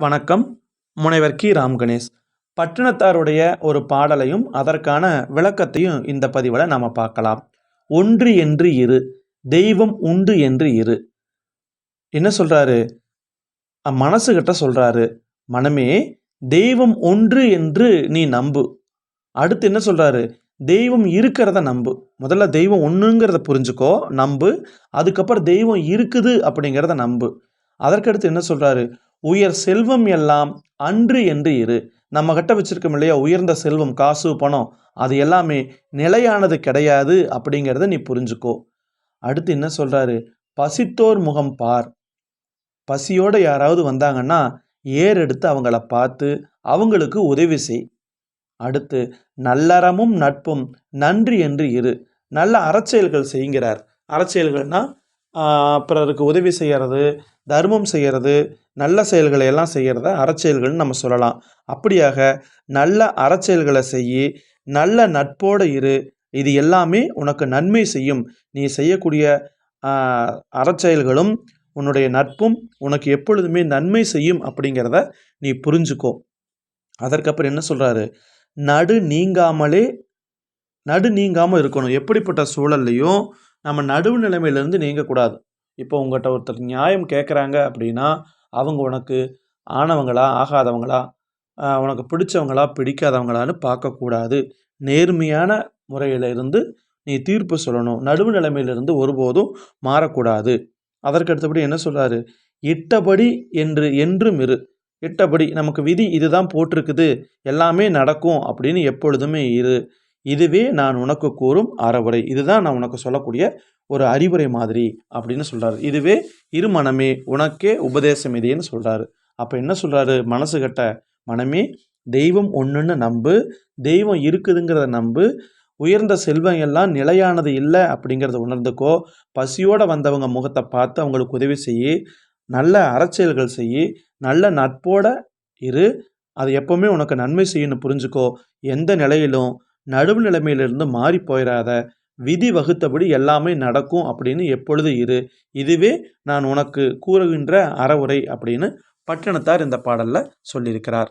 வணக்கம். முனைவர் கி. ராம் கணேஷ். பட்டினத்தாருடைய ஒரு பாடலையும் அதற்கான விளக்கத்தையும் இந்த பதிவில் நாம் பார்க்கலாம். ஒன்று என்று இரு. தெய்வம் உண்டு என்று இரு. என்ன சொல்கிறாரு மனசுகிட்ட சொல்கிறாரு மனமே தெய்வம் ஒன்று என்று நீ நம்பு. அடுத்து என்ன சொல்கிறாரு தெய்வம் இருக்கிறத நம்பு. முதல்ல தெய்வம் ஒன்றுங்கிறத புரிஞ்சுக்கோ நம்பு. அதுக்கப்புறம் தெய்வம் இருக்குது அப்படிங்கிறத நம்பு. அதற்கடுத்து என்ன சொல்கிறாரு உயர் செல்வம் எல்லாம் அன்று என்று இரு. நம்ம கிட்ட வச்சிருக்கோம் இல்லையா? உயர்ந்த செல்வம் காசு பணம். அது எல்லாமே நிலையானது கிடையாது அப்படிங்கிறத நீ புரிஞ்சுக்கோ. அடுத்து என்ன சொல்கிறாரு பசித்தோர் முகம் பார். பசியோடு யாராவது வந்தாங்கன்னா ஏர் எடுத்து அவங்கள பார்த்து அவங்களுக்கு உதவி செய். அடுத்து நல்லறமும் நட்பும் நன்றி என்று இரு. நல்ல அறச்செயல்கள் செய்கிறார் அறச்செயல்கள்னால் பிறருக்கு உதவி செய்கிறது தர்மம் செய்கிறது நல்ல செயல்களை எல்லாம் செய்கிறத அறச்செயல்கள்னு நம்ம சொல்லலாம். அப்படியாக நல்ல அறச்செயல்களை செய் நல்ல நட்போடு இரு இது எல்லாமே உனக்கு நன்மை செய்யும். நீ செய்யக்கூடிய அறச்செயல்களும் உன்னுடைய நட்பும் உனக்கு எப்பொழுதுமே நன்மை செய்யும் அப்படிங்கிறத நீ புரிஞ்சுக்கோ. அதற்கப்புறம் என்ன சொல்கிறாரு நடு நீங்காமலே நடு நீங்காமல் இருக்கணும். எப்படிப்பட்ட சூழல்லையும் நம்ம நடுவு நிலைமையிலேருந்து நீங்கக்கூடாது. இப்போ உங்கள்கிட்ட ஒருத்தர் நியாயம் கேட்குறாங்க அப்படின்னா அவங்க உனக்கு ஆனவங்களா ஆகாதவங்களா உனக்கு பிடிச்சவங்களா பிடிக்காதவங்களான்னு பார்க்கக்கூடாது. நேர்மையான முறையில் இருந்து நீ தீர்ப்பு சொல்லணும். நடுவு நிலைமையிலிருந்து ஒருபோதும் மாறக்கூடாது. அதற்கு அடுத்தபடி என்ன சொல்கிறாரு இட்டபடி என்று என்றும் இரு. இட்டபடி நமக்கு விதி இதுதான் போட்டிருக்குது. எல்லாமே நடக்கும் அப்படின்னு எப்பொழுதுமே இரு. இதுவே நான் உனக்கு கூறும் அறவுரை. இதுதான் நான் உனக்கு சொல்லக்கூடிய ஒரு அறிவுரை மாதிரி அப்படின்னு சொல்கிறாரு இதுவே இருமனமே உனக்கே உபதேசம் இதேன்னு சொல்கிறாரு அப்போ என்ன சொல்கிறாரு மனசு கட்ட மனமே தெய்வம் ஒன்றுன்னு நம்பு தெய்வம் இருக்குதுங்கிறத நம்பு உயர்ந்த செல்வம் எல்லாம் நிலையானது இல்லை அப்படிங்கிறத உணர்ந்துக்கோ பசியோடு வந்தவங்க முகத்தை பார்த்து அவங்களுக்கு உதவி செய்யி நல்ல அறச்செயல்கள் செய்யி நல்ல நட்போட இரு அது எப்போவுமே உனக்கு நன்மை செய்யணும்னு புரிஞ்சுக்கோ எந்த நிலையிலும் நடுவு நிலைமையிலிருந்து மாறி போயிடாத விதி வகுத்தபடி எல்லாமே நடக்கும் அப்படின்னு எப்பொழுது இரு? இதுவே நான் உனக்கு கூறுகின்ற அறவுரை அப்படின்னு பட்டணத்தார் இந்த பாடலில் சொல்லியிருக்கிறார்.